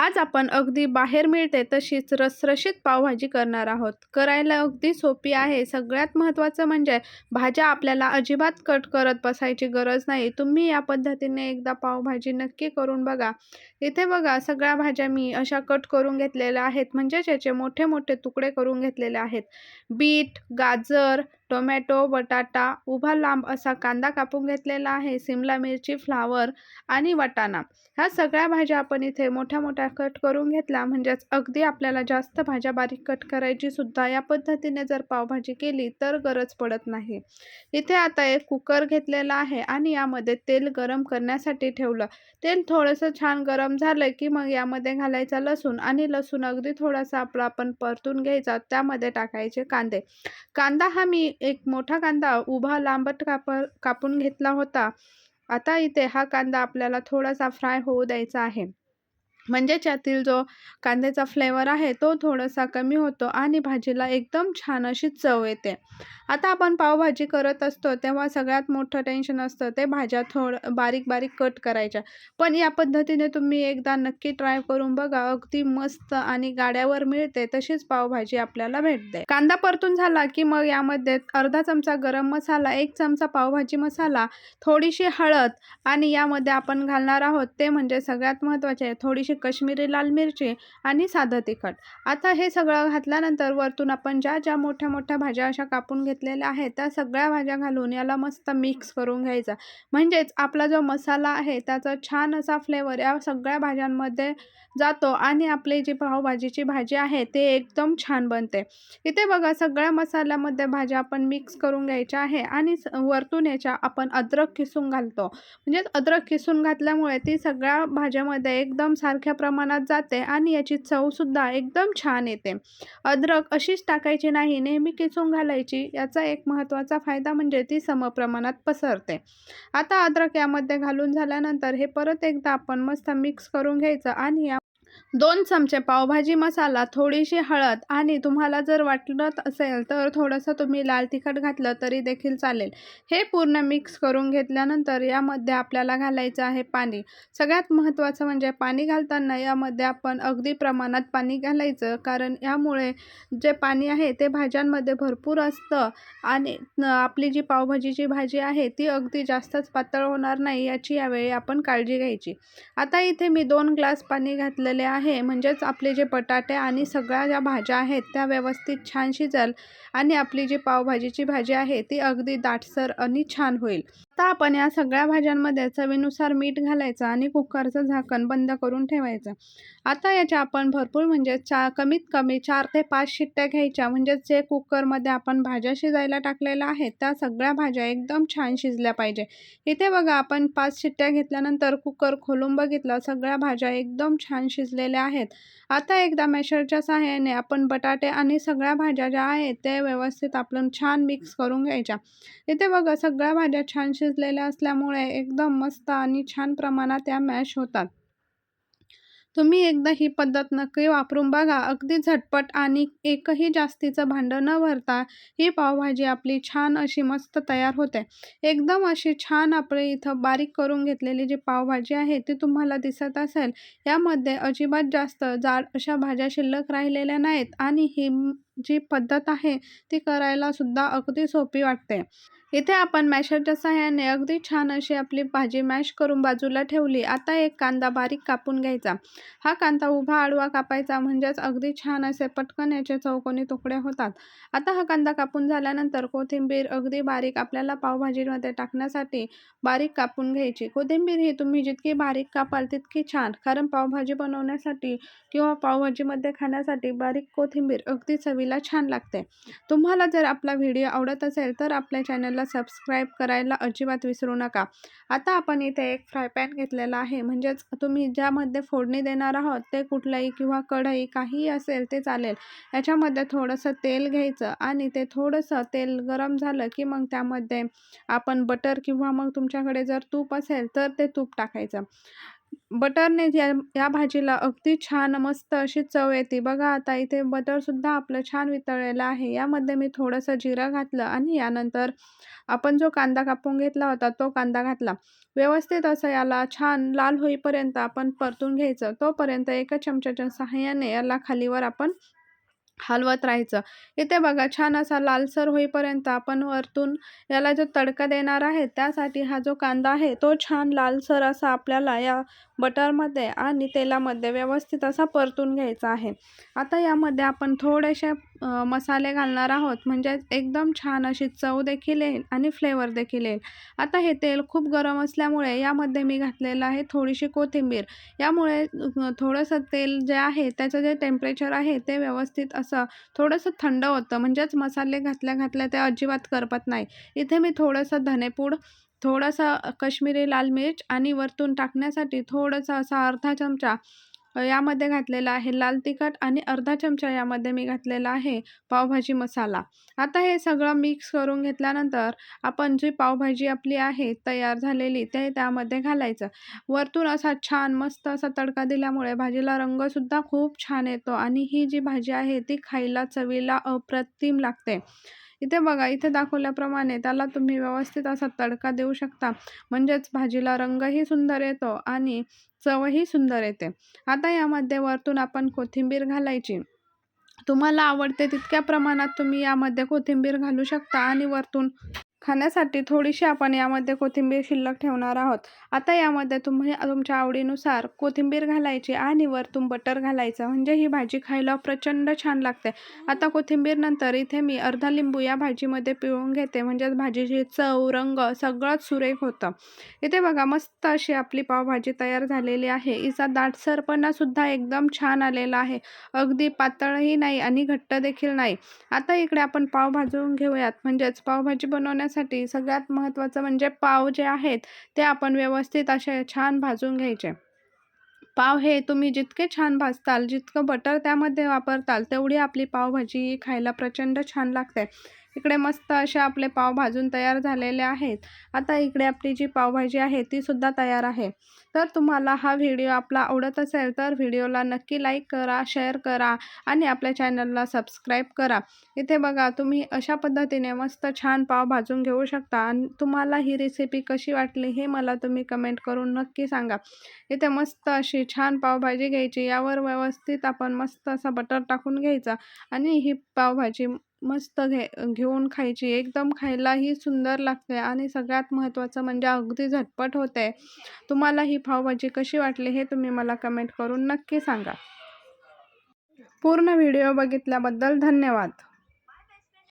आज आपण अगदी बाहेर मिळते तशीच रसरशीत पावभाजी करणार आहोत. करायला अगदी सोपी आहे. सगळ्यात महत्त्वाचं म्हणजे भाज्या आपल्याला अजिबात कट करत बसायची गरज नाही. तुम्ही या पद्धतीने एकदा पावभाजी नक्की करून बघा. इथे बघा सगळ्या भाज्या मी अशा कट करून घेतलेल्या आहेत. म्हणजेच याचे मोठे मोठे तुकडे करून घेतलेले आहेत. बीट गाजर टोमॅटो बटाटा उभा लांब असा कांदा कापून घेतलेला आहे सिमला मिरची फ्लावर आणि वाटाणा. ह्या सगळ्या भाज्या आपण इथे मोठ्या मोठ्या कट करून घेतल्या. म्हणजेच अगदी आपल्याला जास्त भाज्या बारीक कट करायची सुद्धा या पद्धतीने जर पावभाजी केली तर गरज पडत नाही. इथे आता एक कुकर घेतलेला आहे आणि यामध्ये तेल गरम करण्यासाठी ठेवलं. तेल थोडंसं छान गरम झालं की मग यामध्ये घालायचा लसूण आणि लसूण अगदी थोडासा आपला आपण परतून घ्यायचा त्यामध्ये टाकायचे कांदे. कांदा हा मी एक मोठा कांदा उभा लांबट काप कापून घेतला होता. आता इथे हा कांदा आपल्याला थोडासा फ्राय होऊ द्यायचा आहे. म्हणजेच यातील जो कांद्याचा फ्लेवर आहे तो थोडासा कमी होतो आणि भाजीला एकदम छान अशी चव येते. आता आपण पावभाजी करत असतो तेव्हा सगळ्यात मोठं टेन्शन असतं ते भाज्या थोडं बारीक बारीक कट करायच्या. पण या पद्धतीने तुम्ही एकदा नक्की ट्राय करून बघा अगदी मस्त आणि गाड्यावर मिळते तशीच पावभाजी आपल्याला भेटते. कांदा परतून झाला की मग यामध्ये अर्धा चमचा गरम मसाला एक चमचा पावभाजी मसाला थोडीशी हळद आणि यामध्ये आपण घालणार आहोत ते म्हणजे सगळ्यात महत्त्वाचे थोडीशी कश्मीरी लाल मिरची आणि साधं तिखट. आता हे सगळं घातल्यानंतर वरतून आपण ज्या ज्या मोठ्या मोठ्या भाज्या अशा कापून घेतलेल्या आहेत त्या सगळ्या भाज्या घालून याला मस्त मिक्स करून घ्यायचा. म्हणजेच आपला जो मसाला आहे त्याचा छान असा फ्लेवर या सगळ्या भाज्यांमध्ये जातो आणि आपली जी पावभाजीची भाजी आहे ते एकदम छान बनते. इथे बघा सगळ्या मसाल्यामध्ये भाज्या आपण मिक्स करून घ्यायच्या आहे आणि वरतून याच्या आपण अद्रक किसून घालतो. म्हणजेच अद्रक किसून घातल्यामुळे ती सगळ्या भाज्यामध्ये एकदम सारखी सारख्या प्रमाणात जाते आणि याची चवसुद्धा एकदम छान येते. अद्रक अशीच टाकायची नाही नेहमी किसून घालायची. याचा एक महत्त्वाचा फायदा म्हणजे ती समप्रमाणात पसरते. आता अद्रक यामध्ये घालून झाल्यानंतर हे परत एकदा आपण मस्त मिक्स करून घ्यायचं आणि या दोन चमचे पावभाजी मसाला थोडीशी हळद आणि तुम्हाला जर वाटत असेल तर थोडंसं तुम्ही लाल तिखट घातलं तरी देखील चालेल. हे पूर्ण मिक्स करून घेतल्यानंतर यामध्ये आपल्याला घालायचं आहे पाणी. सगळ्यात महत्त्वाचं म्हणजे पाणी घालताना यामध्ये आपण अगदी प्रमाणात पाणी घालायचं कारण यामुळे जे पाणी आहे ते भाज्यांमध्ये भरपूर असतं आणि आपली जी पावभाजीची भाजी आहे ती अगदी जास्तच पातळ होणार नाही याची यावेळी आपण काळजी घ्यायची. आता इथे मी दोन ग्लास पाणी घातलेले आहे. म्हणजेच आपले जे बटाटे आणि सगळ्या ज्या भाज्या आहेत त्या व्यवस्थित छान शिजल आणि आपली जी पावभाजीची भाजी आहे ती अगदी दाटसर आणि छान होईल. आता आपण या सगळ्या भाज्यांमध्ये चवीनुसार मीठ घालायचं आणि कुकरचं झाकण बंद करून ठेवायचं. आता याच्या आपण भरपूर म्हणजे चा कमीत कमी चार ते पाच शिट्ट्या घ्यायच्या. म्हणजेच जे कुकरमध्ये आपण भाज्या शिजायला टाकलेल्या आहेत त्या सगळ्या भाज्या एकदम छान शिजल्या पाहिजे. इथे बघा आपण पाच शिट्ट्या घेतल्यानंतर कुकर खोलून बघितलं सगळ्या भाज्या एकदम छान शिजलेल्या आहेत. आता एकदा मॅशरच्या सहाय्याने आपण बटाटे आणि सगळ्या भाज्या ज्या आहेत ते व्यवस्थित आपण छान मिक्स करून घ्यायच्या. इथे बघा सगळ्या भाज्या छान शिज शिजलेल्या असल्यामुळे एकदम मस्त आणि छान प्रमाणात त्या मॅश होतात. तुम्ही एकदा ही पद्धत नक्की वापरून बघा. अगदी झटपट आणि एकही जास्तीचं भांडं न भरता ही पावभाजी आपली छान अशी मस्त तयार होते. एकदम अशी छान आपली इथं बारीक करून घेतलेली जी पावभाजी आहे ती तुम्हाला दिसत असेल. यामध्ये अजिबात जास्त जाड अशा भाज्या शिल्लक राहिलेल्या नाहीत आणि ही जी पद्धत आहे ती करायला सुद्धा अगदी सोपी वाटते. इथे आपण मॅशरच्या सहाय्याने अगदी छान अशी आपली भाजी मॅश करून बाजूला ठेवली. आता एक कांदा बारीक कापून घ्यायचा. हा कांदा उभा आडवा कापायचा म्हणजेच अगदी छान असे पटकन याचे चौकोनी तुकडे होतात. आता हा कांदा कापून झाल्यानंतर कोथिंबीर अगदी बारीक आपल्याला पावभाजीमध्ये टाकण्यासाठी बारीक कापून घ्यायची. कोथिंबीर ही तुम्ही जितकी बारीक कापाल तितकी छान. कारण पावभाजी बनवण्यासाठी किंवा पावभाजीमध्ये खाण्यासाठी बारीक कोथिंबीर अगदी चवीला छान लागते. तुम्हाला जर आपला व्हिडिओ आवडत असेल तर आपल्या चॅनलला सबस्क्राईब करायला अजिबात विसरू नका. आता आपण इथे एक फ्राय पॅन घेतलेला आहे. म्हणजेच तुम्ही ज्यामध्ये फोडणी देणार आहोत ते कुठलंही किंवा कढई काहीही असेल ते चालेल. याच्यामध्ये थोडंसं तेल घ्यायचं आणि ते थोडंसं तेल गरम झालं की मग त्यामध्ये आपण बटर किंवा मग तुमच्याकडे जर तूप असेल तर ते तूप टाकायचं. बटरने या या भाजीला अगदी छान मस्त अशी चव येते. बघा आता इथे बटरसुद्धा आपलं छान वितळलेलं आहे. यामध्ये मी थोडंसं जिरं घातलं आणि यानंतर आपण जो कांदा कापून घेतला होता तो कांदा घातला. व्यवस्थित असं याला छान लाल होईपर्यंत आपण परतून घ्यायचं. तोपर्यंत एका चमच्याच्या सहाय्याने याला खालीवर आपण हलवत राहायचं. इथे बघा छान असा लालसर होईपर्यंत आपण वरतून याला जो तडका देणार आहे त्यासाठी हा जो कांदा आहे तो छान लालसर असा आपल्याला या बटरमध्ये आणि तेलामध्ये व्यवस्थित असा परतून घ्यायचा आहे. आता यामध्ये आपण थोडेसे मसाले घालणार आहोत. म्हणजेच एकदम छान अशी चव देखील येईल आणि फ्लेवर देखील येईल. आता हे तेल खूप गरम असल्यामुळे यामध्ये मी घातलेलं आहे थोडीशी कोथिंबीर. यामुळे थोडंसं तेल जे आहे त्याचं जे टेम्परेचर आहे ते व्यवस्थित असं थोडंसं थंड होतं. म्हणजेच मसाले घातल्या घातल्या ते अजिबात करपत नाही. इथे मी थोडंसं धनेपूड थोडासा कश्मीरी लाल मिर्च आणि वरतून टाकण्यासाठी थोडंसं असा अर्धा चमचा यामध्ये घातलेला आहे लाल तिखट आणि अर्धा चमचा यामध्ये मी घातलेला आहे पावभाजी मसाला. आता हे सगळं मिक्स करून घेतल्यानंतर आपण जी पावभाजी आपली आहे तयार झालेली ते त्यामध्ये घालायचं. वरतून असा छान मस्त असा तडका दिल्यामुळे भाजीला रंगसुद्धा खूप छान येतो आणि ही जी भाजी आहे ती खायला चवीला अप्रतिम लागते. इथे बघा इथे दाखवल्याप्रमाणे त्याला तुम्ही व्यवस्थित असा तडका देऊ शकता. म्हणजेच भाजीला रंगही सुंदर येतो आणि चवही सुंदर येते. आता यामध्ये वरतून आपण कोथिंबीर घालायची. तुम्हाला आवडते तितक्या प्रमाणात तुम्ही यामध्ये कोथिंबीर घालू शकता आणि वरतून खाण्यासाठी थोडीशी आपण यामध्ये कोथिंबीर शिल्लक ठेवणार आहोत. आता यामध्ये तुम्ही तुमच्या आवडीनुसार कोथिंबीर घालायची आणि वरतून बटर घालायचं. म्हणजे ही भाजी खायला प्रचंड छान लागते. आता कोथिंबीर नंतर इथे मी अर्धा लिंबू या भाजीमध्ये पिळून घेते. म्हणजेच भाजीची चव रंग सगळंच सुरेख होतं. इथे बघा मस्त अशी आपली पावभाजी तयार झालेली आहे. हिचा दाटसरपणासुद्धा एकदम छान आलेला आहे. अगदी पातळही नाही आणि घट्ट देखील नाही. आता इकडे आपण पाव भाजून घेऊयात. म्हणजेच पावभाजी बनवण्यासाठी साठी सगळ्यात महत्त्वाचं म्हणजे पाव जे आहेत ते आपण व्यवस्थित असे छान भाजून घ्यायचे. पाव हे तुम्ही जितके छान भाजताल जितकं बटर त्यामध्ये वापरताल तेवढी आपली पावभाजी खायला प्रचंड छान लागते. इकडे मस्त असे आपले पाव भाजून तयार झालेले आहेत. आता इकडे आपली जी पावभाजी आहे ती सुद्धा तयार आहे. तर तुम्हाला हा व्हिडिओ आपला आवडत असेल तर व्हिडिओला नक्की लाईक करा शेअर करा आणि आपल्या चॅनलला सबस्क्राईब करा. इथे बघा तुम्ही अशा पद्धतीने मस्त छान पाव भाजून घेऊ शकता आणि तुम्हाला ही रेसिपी कशी वाटली हे मला तुम्ही कमेंट करून नक्की सांगा. इथे मस्त अशी छान पावभाजी घ्यायची यावर व्यवस्थित आपण मस्त असा बटर टाकून घ्यायचा आणि ही पावभाजी मस्त घे घेऊन खायची. एकदम खायलाही सुंदर लागते आणि सगळ्यात महत्त्वाचं म्हणजे अगदी झटपट होते. तुम्हाला ही पावभाजी कशी वाटली हे तुम्ही मला कमेंट करून नक्की सांगा. पूर्ण व्हिडिओ बघितल्याबद्दल धन्यवाद.